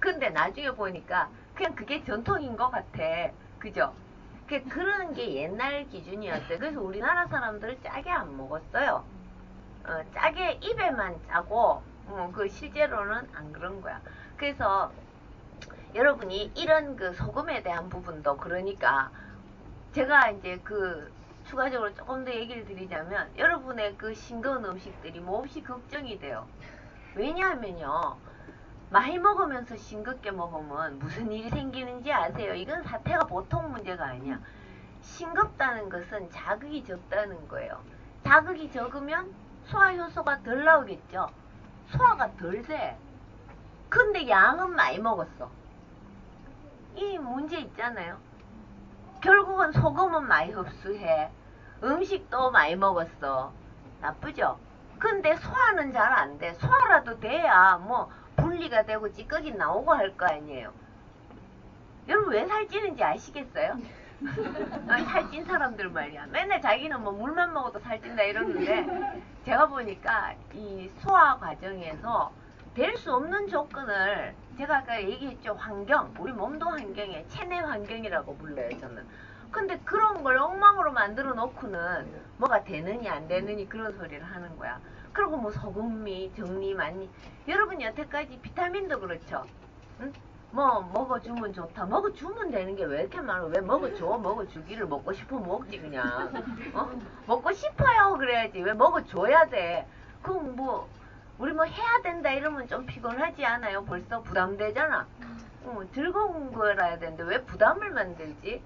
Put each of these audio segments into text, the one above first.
근데 나중에 보니까 그냥 그게 전통인 것 같아. 그죠? 그 그런 게 옛날 기준이었어요. 그래서 우리나라 사람들은 짜게 안 먹었어요. 어, 짜게 입에만 짜고 어, 그 실제로는 안 그런 거야. 그래서 여러분이 이런 그 소금에 대한 부분도 그러니까 제가 이제 그 추가적으로 조금 더 얘기를 드리자면 여러분의 그 싱거운 음식들이 몹시 걱정이 돼요. 왜냐하면요. 많이 먹으면서 싱겁게 먹으면 무슨 일이 생기는지 아세요? 이건 사태가 보통 문제가 아니야. 싱겁다는 것은 자극이 적다는 거예요. 자극이 적으면 소화 효소가 덜 나오겠죠. 소화가 덜 돼. 근데 양은 많이 먹었어. 이 문제 있잖아요. 결국은 소금은 많이 흡수해. 음식도 많이 먹었어. 나쁘죠? 근데 소화는 잘 안 돼. 소화라도 돼야 뭐 분리가 되고 찌꺼기 나오고 할 거 아니에요. 여러분 왜 살찌는지 아시겠어요? 살찐 사람들 말이야. 맨날 자기는 뭐 물만 먹어도 살찐다 이러는데 제가 보니까 이 소화 과정에서 될 수 없는 조건을 제가 아까 얘기했죠. 환경. 우리 몸도 환경에 체내 환경이라고 불러요. 저는. 근데 그런 걸 엉망으로 만들어 놓고는 뭐가 되느니 안 되느니 그런 소리를 하는 거야. 그리고 뭐 소금이 정리 많이 여러분 여태까지 비타민도 그렇죠. 응? 뭐 먹어주면 좋다. 먹어주면 되는 게 왜 이렇게 많아? 왜 먹어줘? 먹어주기를 먹고 싶어 먹지 그냥. 어? 먹고 싶어요 그래야지. 왜 먹어줘야 돼? 그럼 뭐 우리 뭐 해야 된다 이러면 좀 피곤하지 않아요? 벌써 부담되잖아. 어, 즐거운 거라야 되는데 왜 부담을 만들지?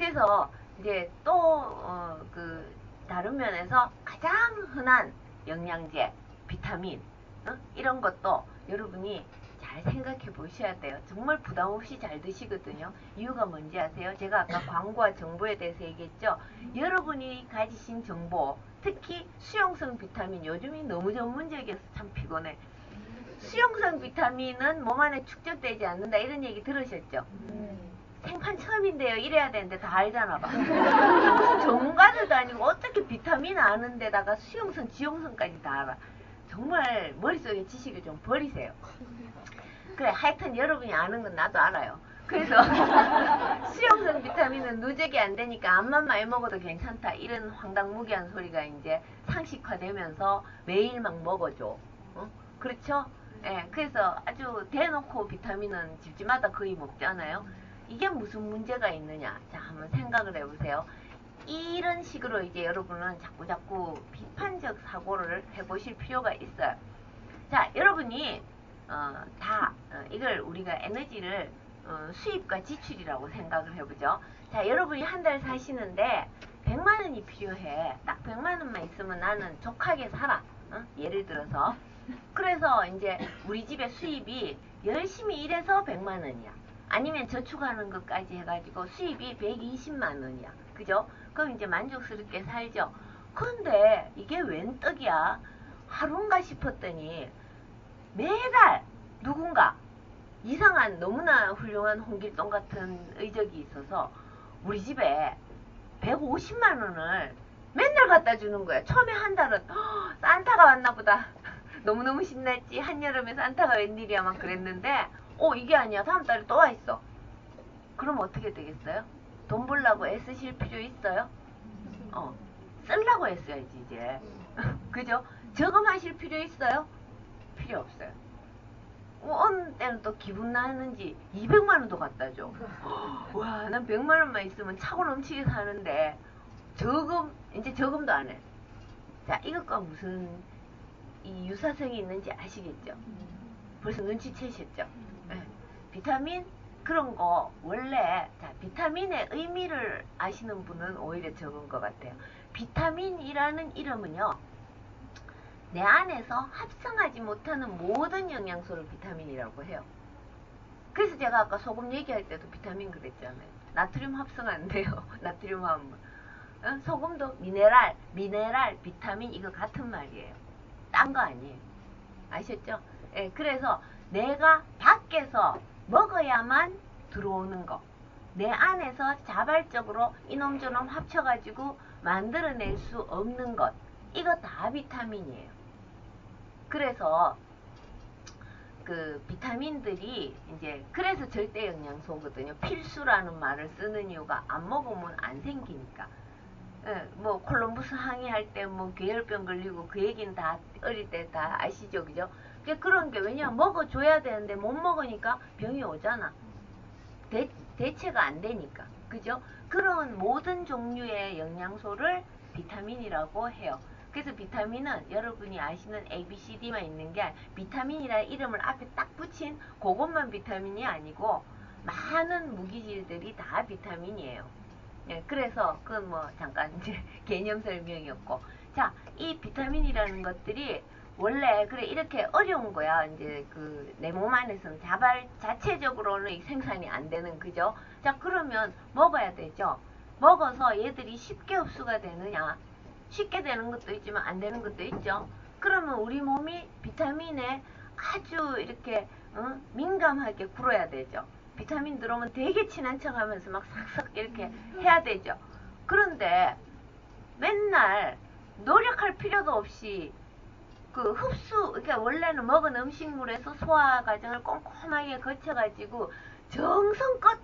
그래서 이제 또 어, 그 다른 면에서 가장 흔한 영양제, 비타민 어? 이런 것도 여러분이 잘 생각해 보셔야 돼요. 정말 부담 없이 잘 드시거든요. 이유가 뭔지 아세요? 제가 아까 광고와 정보에 대해서 얘기했죠. 여러분이 가지신 정보, 특히 수용성 비타민 요즘이 너무 전문적이어서 참 피곤해. 수용성 비타민은 몸 안에 축적되지 않는다 이런 얘기 들으셨죠? 생판 처음인데요. 이래야 되는데 다 알잖아 봐. 무슨 전문가들도 아니고 어떻게 비타민 아는 데다가 수용성, 지용성까지 다 알아. 정말 머릿속에 지식을 좀 버리세요. 그래 하여튼 여러분이 아는 건 나도 알아요. 그래서 수용성 비타민은 누적이 안 되니까 암만 많이 먹어도 괜찮다 이런 황당무계한 소리가 이제 상식화되면서 매일 막 먹어줘. 어? 그렇죠? 예, 그래서 아주 대놓고 비타민은 집집마다 거의 먹잖아요. 이게 무슨 문제가 있느냐? 자, 한번 생각을 해보세요. 이런 식으로 이제 여러분은 자꾸 자꾸 비판적 사고를 해보실 필요가 있어요. 자, 여러분이 어, 다 어, 이걸 우리가 에너지를 어, 수입과 지출이라고 생각을 해보죠. 자, 여러분이 한 달 사시는데 100만 원이 필요해. 딱 100만 원만 있으면 나는 족하게 살아. 어? 예를 들어서. 그래서 이제 우리 집의 수입이 열심히 일해서 100만 원이야. 아니면 저축하는 것까지 해가지고 수입이 120만 원이야. 그죠? 그럼 이제 만족스럽게 살죠. 근데 이게 웬 떡이야? 하루인가 싶었더니 매달 누군가 이상한 너무나 훌륭한 홍길동 같은 의적이 있어서 우리 집에 150만 원을 맨날 갖다 주는 거야. 처음에 한 달은 "허, 산타가 왔나 보다. 너무너무 신났지. 한여름에 산타가 웬일이야 막 그랬는데 어 이게 아니야. 다음 달에 또 와 있어. 그럼 어떻게 되겠어요? 돈 벌라고 애쓰실 필요 있어요? 어 쓰려고 했어야지 이제. 그죠? 저금하실 필요 있어요? 필요 없어요. 어, 어느 때는 또 기분 나는지 200만 원도 갖다 줘. 와, 난 100만 원만 있으면 차고 넘치게 사는데 저금 이제 저금도 안 해. 자, 이것과 무슨 이 유사성이 있는지 아시겠죠? 벌써 눈치채셨죠? 네. 비타민 그런 거 원래 자 비타민의 의미를 아시는 분은 오히려 적은 것 같아요. 비타민이라는 이름은요. 내 안에서 합성하지 못하는 모든 영양소를 비타민이라고 해요. 그래서 제가 아까 소금 얘기할 때도 비타민 그랬잖아요. 나트륨 합성 안 돼요. 나트륨 화합물. 어? 소금도 미네랄, 미네랄, 비타민 이거 같은 말이에요. 딴 거 아니에요. 아셨죠? 예, 그래서 내가 밖에서 먹어야만 들어오는 거. 내 안에서 자발적으로 이놈저놈 합쳐가지고 만들어낼 수 없는 것. 이거 다 비타민이에요. 그래서 그 비타민들이 이제 그래서 절대 영양소거든요. 필수라는 말을 쓰는 이유가 안 먹으면 안 생기니까. 예, 뭐 콜럼부스 항해할 때 뭐 괴혈병 걸리고 그 얘기는 다 어릴 때 다 아시죠, 그죠? 그런 게 왜냐 먹어줘야 되는데 못 먹으니까 병이 오잖아. 대, 대체가 안 되니까, 그죠? 그런 모든 종류의 영양소를 비타민이라고 해요. 그래서 비타민은 여러분이 아시는 A, B, C, D만 있는 게 비타민이라 이름을 앞에 딱 붙인 그것만 비타민이 아니고 많은 무기질들이 다 비타민이에요. 예, 그래서 그건 뭐 잠깐 이제 개념 설명이었고 자, 이 비타민이라는 것들이 원래 그래 이렇게 어려운 거야. 이제 그 내 몸 안에서는 자발 자체적으로는 생산이 안 되는 그죠? 자, 그러면 먹어야 되죠. 먹어서 얘들이 쉽게 흡수가 되느냐? 쉽게 되는 것도 있지만 안 되는 것도 있죠. 그러면 우리 몸이 비타민에 아주 이렇게 어? 민감하게 굴어야 되죠. 비타민 들어오면 되게 친한 척 하면서 막 싹싹 이렇게 해야 되죠. 그런데 맨날 노력할 필요도 없이 그 흡수, 그러니까 원래는 먹은 음식물에서 소화 과정을 꼼꼼하게 거쳐가지고 정성껏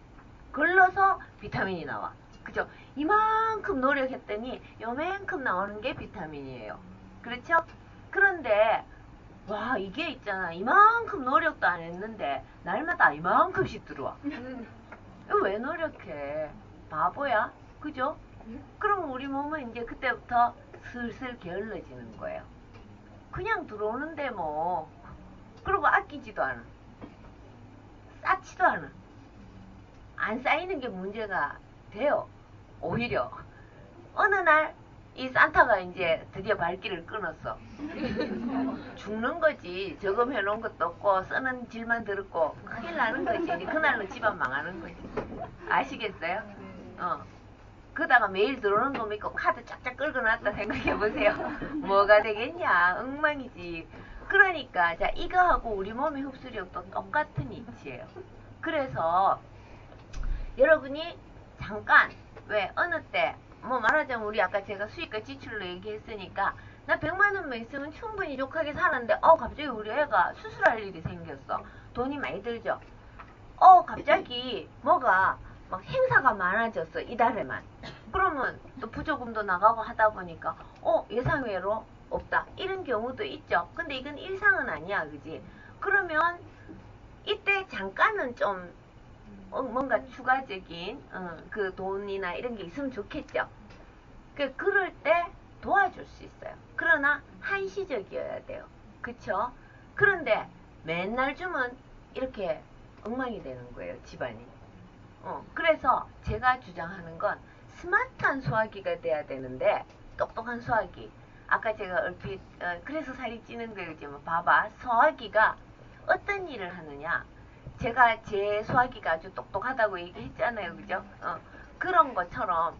걸러서 비타민이 나와. 그죠? 이만큼 노력했더니 요만큼 나오는 게 비타민이에요. 그렇죠? 그런데 와 이게 있잖아. 이만큼 노력도 안 했는데 날마다 이만큼씩 들어와. 이거 왜 노력해? 바보야. 그죠? 그럼 우리 몸은 이제 그때부터 슬슬 게을러지는 거예요. 그냥 들어오는데 뭐. 그리고 아끼지도 않아. 쌓지도 않아. 안 쌓이는 게 문제가 돼요. 오히려. 어느 날 이 산타가 이제 드디어 발길을 끊었어. 죽는 거지. 저금해 놓은 것도 없고 쓰는 질만 들었고 큰일 나는 거지. 그날로 집안 망하는 거지. 아시겠어요? 어. 그다가 매일 들어오는 거 믿고 카드 쫙쫙 끌고놨다 생각해 보세요. 뭐가 되겠냐? 엉망이지. 그러니까 자 이거하고 우리 몸의 흡수력도 똑같은 이치예요. 그래서 여러분이 잠깐 왜 어느 때 뭐 말하자면 우리 아까 제가 수익과 지출로 얘기했으니까 나 100만 원만 있으면 충분히 족하게 사는데 어 갑자기 우리 애가 수술할 일이 생겼어. 돈이 많이 들죠? 어 갑자기 뭐가 막 행사가 많아졌어 이달에만. 그러면 또 부조금도 나가고 하다 보니까 어 예상외로 없다. 이런 경우도 있죠. 근데 이건 일상은 아니야 그지? 그러면 이때 잠깐은 좀 어, 뭔가 추가적인 어, 그 돈이나 이런 게 있으면 좋겠죠. 그 그럴 때 도와줄 수 있어요. 그러나 한시적이어야 돼요. 그쵸? 그런데 맨날 주면 이렇게 엉망이 되는 거예요. 집안이. 어, 그래서 제가 주장하는 건 스마트한 소화기가 돼야 되는데 똑똑한 소화기. 아까 제가 얼핏 어, 그래서 살이 찌는 거지 뭐 봐봐 소화기가 어떤 일을 하느냐 제가 제 소화기가 아주 똑똑하다고 얘기했잖아요. 그죠? 어, 그런 것처럼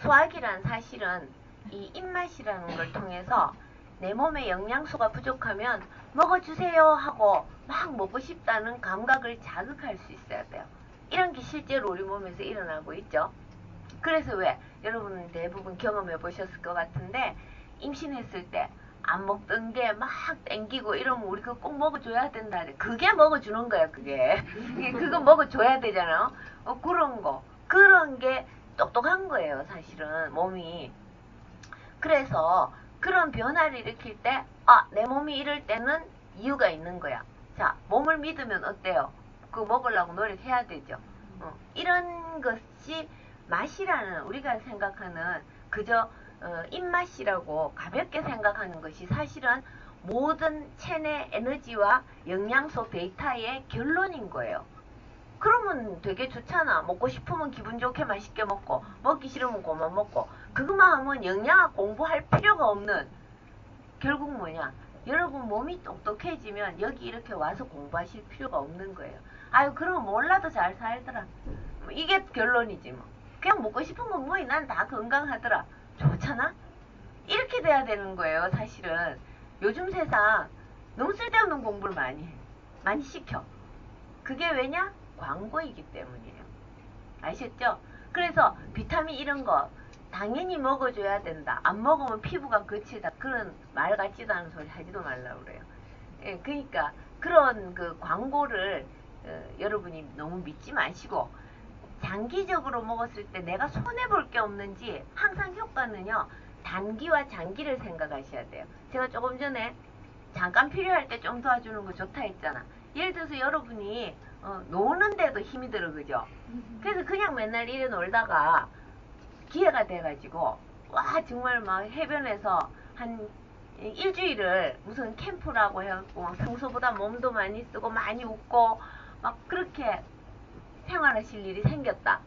소화기란 사실은 이 입맛이라는 걸 통해서 내 몸에 영양소가 부족하면 먹어주세요 하고 막 먹고 싶다는 감각을 자극할 수 있어야 돼요. 이런 게 실제로 우리 몸에서 일어나고 있죠. 그래서 왜 여러분 대부분 경험해 보셨을 것 같은데 임신했을 때 안 먹던 게 막 땡기고 이러면 우리 그거 꼭 먹어줘야 된다. 그게 먹어주는 거야 그게. 그거 먹어줘야 되잖아. 어, 그런 거. 그런 게 똑똑한 거예요 사실은 몸이. 그래서 그런 변화를 일으킬 때, 아, 내 몸이 이럴 때는 이유가 있는 거야. 자, 몸을 믿으면 어때요? 그 먹으려고 노력해야 되죠. 어, 이런 것이 맛이라는 우리가 생각하는 그저 어, 입맛이라고 가볍게 생각하는 것이 사실은 모든 체내 에너지와 영양소 데이터의 결론인 거예요. 그러면 되게 좋잖아. 먹고 싶으면 기분 좋게 맛있게 먹고, 먹기 싫으면 그만 먹고. 그것만 하면 영양학 공부할 필요가 없는, 결국 뭐냐. 여러분 몸이 똑똑해지면 여기 이렇게 와서 공부하실 필요가 없는 거예요. 아유, 그럼 몰라도 잘 살더라. 이게 결론이지 뭐. 그냥 먹고 싶으면 뭐이 난다 건강하더라. 좋잖아? 이렇게 돼야 되는 거예요, 사실은. 요즘 세상 너무 쓸데없는 공부를 많이 해. 많이 시켜. 그게 왜냐? 광고이기 때문이에요. 아셨죠? 그래서 비타민 이런 거 당연히 먹어줘야 된다. 안 먹으면 피부가 거치다. 그런 말 같지도 않은 소리 하지도 말라 그래요. 예, 그러니까 그런 그 광고를 어, 여러분이 너무 믿지 마시고 장기적으로 먹었을 때 내가 손해 볼 게 없는지 항상 효과는요 단기와 장기를 생각하셔야 돼요. 제가 조금 전에 잠깐 필요할 때 좀 도와주는 거 좋다 했잖아. 예를 들어서 여러분이 어, 노는데도 힘이 들어 그죠? 그래서 그냥 맨날 이래 놀다가 기회가 돼가지고 와 정말 막 해변에서 한 일주일을 무슨 캠프라고 해갖고 막 평소보다 몸도 많이 쓰고 많이 웃고 막 그렇게 생활하실 일이 생겼다.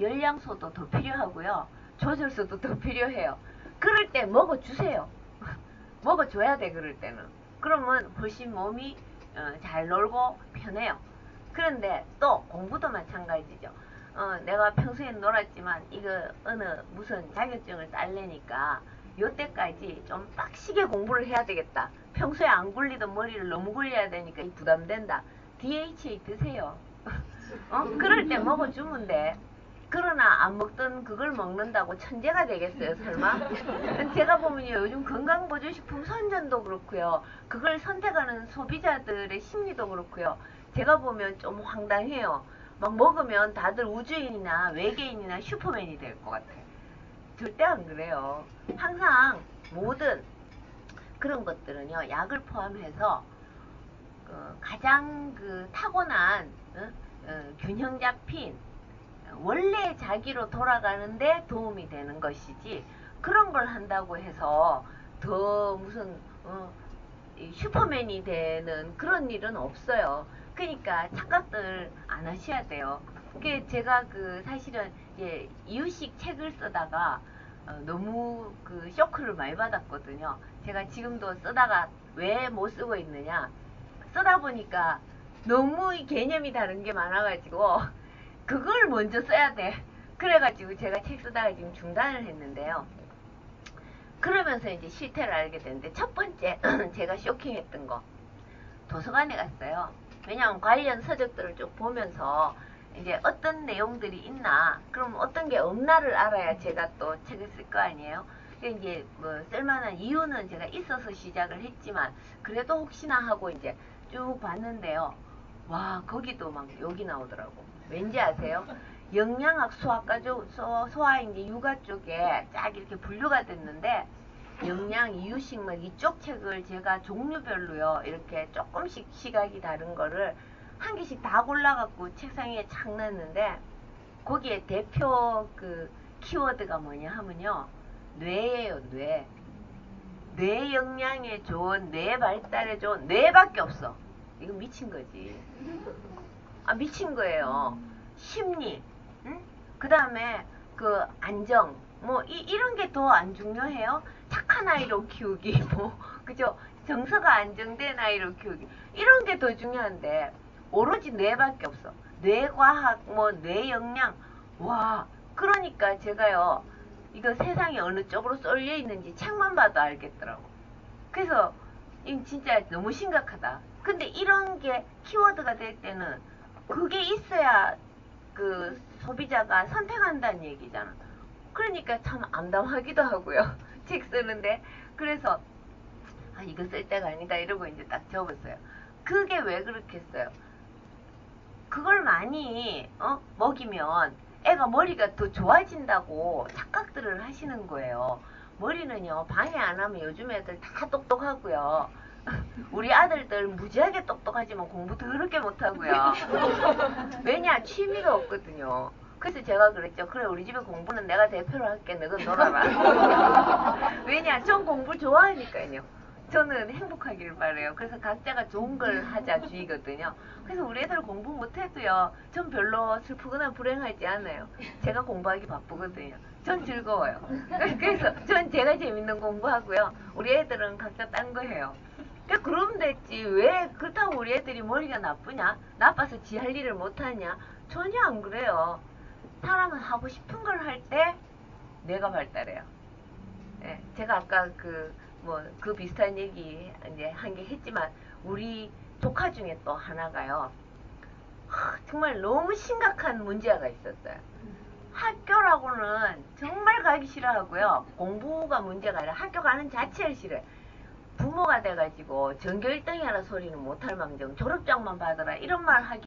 열량소도 더 필요하고요. 조절소도 더 필요해요. 그럴 때 먹어주세요. 먹어줘야 돼 그럴 때는. 그러면 훨씬 몸이 어, 잘 놀고 편해요. 그런데 또 공부도 마찬가지죠. 어, 내가 평소에 놀았지만 이거 어느 무슨 자격증을 딸래니까 요때까지 좀 빡시게 공부를 해야 되겠다. 평소에 안 굴리던 머리를 너무 굴려야 되니까 부담된다. DHA 드세요. 어? 그럴 때 먹어주면 돼. 그러나 안 먹던 그걸 먹는다고 천재가 되겠어요, 설마? 제가 보면요, 요즘 건강보조식품 선전도 그렇고요. 그걸 선택하는 소비자들의 심리도 그렇고요. 제가 보면 좀 황당해요. 막 먹으면 다들 우주인이나 외계인이나 슈퍼맨이 될 것 같아요. 절대 안 그래요. 항상 모든 그런 것들은요, 약을 포함해서 어, 가장 그 타고난 어? 어, 균형 잡힌 원래 자기로 돌아가는데 도움이 되는 것이지 그런 걸 한다고 해서 더 무슨 어, 슈퍼맨이 되는 그런 일은 없어요. 그러니까 착각들 안 하셔야 돼요. 그 제가 그 사실은 예, 이유식 책을 쓰다가 어, 너무 그 쇼크를 많이 받았거든요. 제가 지금도 쓰다가 왜 못 쓰고 있느냐 쓰다 보니까 너무 개념이 다른 게 많아가지고 그걸 먼저 써야 돼. 그래가지고 제가 책 쓰다가 지금 중단을 했는데요. 그러면서 이제 실태를 알게 됐는데 첫 번째 제가 쇼킹했던 거 도서관에 갔어요. 왜냐하면 관련 서적들을 쭉 보면서 이제 어떤 내용들이 있나 그럼 어떤 게 없나를 알아야 제가 또 책을 쓸 거 아니에요. 이제 뭐 쓸만한 이유는 제가 있어서 시작을 했지만 그래도 혹시나 하고 이제 쭉 봤는데요. 와 거기도 막 여기 나오더라고. 왠지 아세요? 영양학 소아과 쪽, 소, 소아 이제 육아 쪽에 쫙 이렇게 분류가 됐는데 영양 이유식 막 이쪽 책을 제가 종류별로요 이렇게 조금씩 시각이 다른 거를 한 개씩 다 골라갖고 책상 위에 착 놨는데 거기에 대표 그 키워드가 뭐냐 하면요 뇌예요 뇌. 뇌 영양에 좋은 뇌 발달에 좋은 뇌밖에 없어. 이거 미친 거지. 아 미친 거예요. 심리, 응? 그 다음에 그 안정, 뭐 이, 이런 게 더 안 중요해요. 착한 아이로 키우기, 뭐 그죠? 정서가 안정된 아이로 키우기 이런 게 더 중요한데 오로지 뇌밖에 없어. 뇌과학, 뭐 뇌영양, 와 그러니까 제가요 이거 세상에 어느 쪽으로 쏠려 있는지 책만 봐도 알겠더라고. 그래서 이 진짜 너무 심각하다. 근데 이런 게 키워드가 될 때는 그게 있어야 그 소비자가 선택한다는 얘기잖아. 그러니까 참 암담하기도 하고요. 책 쓰는데. 그래서 아 이거 쓸 때가 아니다 이러고 이제 딱 접었어요. 그게 왜 그렇겠어요? 그걸 많이 어? 먹이면 애가 머리가 더 좋아진다고 착각들을 하시는 거예요. 머리는요 방해 안 하면 요즘 애들 다 똑똑하고요. 우리 아들들 무지하게 똑똑하지만 공부 더럽게 못하고요. 왜냐 취미가 없거든요. 그래서 제가 그랬죠. 그래 우리 집에 공부는 내가 대표로 할게. 너가 놀아라. 왜냐 전 공부 좋아하니까요. 저는 행복하기를 바래요. 그래서 각자가 좋은 걸 하자 주의거든요. 그래서 우리 애들 공부 못해도요. 전 별로 슬프거나 불행하지 않아요. 제가 공부하기 바쁘거든요. 전 즐거워요. 그래서 전 제가 재밌는 공부하고요. 우리 애들은 각자 딴 거 해요. 그러니까 그럼 됐지. 왜 그렇다고 우리 애들이 머리가 나쁘냐? 나빠서 지 할 일을 못하냐? 전혀 안 그래요. 사람은 하고 싶은 걸 할 때 내가 발달해요. 예, 제가 아까 그, 뭐, 그 비슷한 얘기 이제 한 게 했지만, 우리 조카 중에 또 하나가요. 하, 정말 너무 심각한 문제가 있었어요. 학교라고는 정말 가기 싫어하고요. 공부가 문제가 아니라 학교 가는 자체를 싫어요. 부모가 돼가지고 전교 1등이라 소리는 못할 망정 졸업장만 받아라 이런 말 하기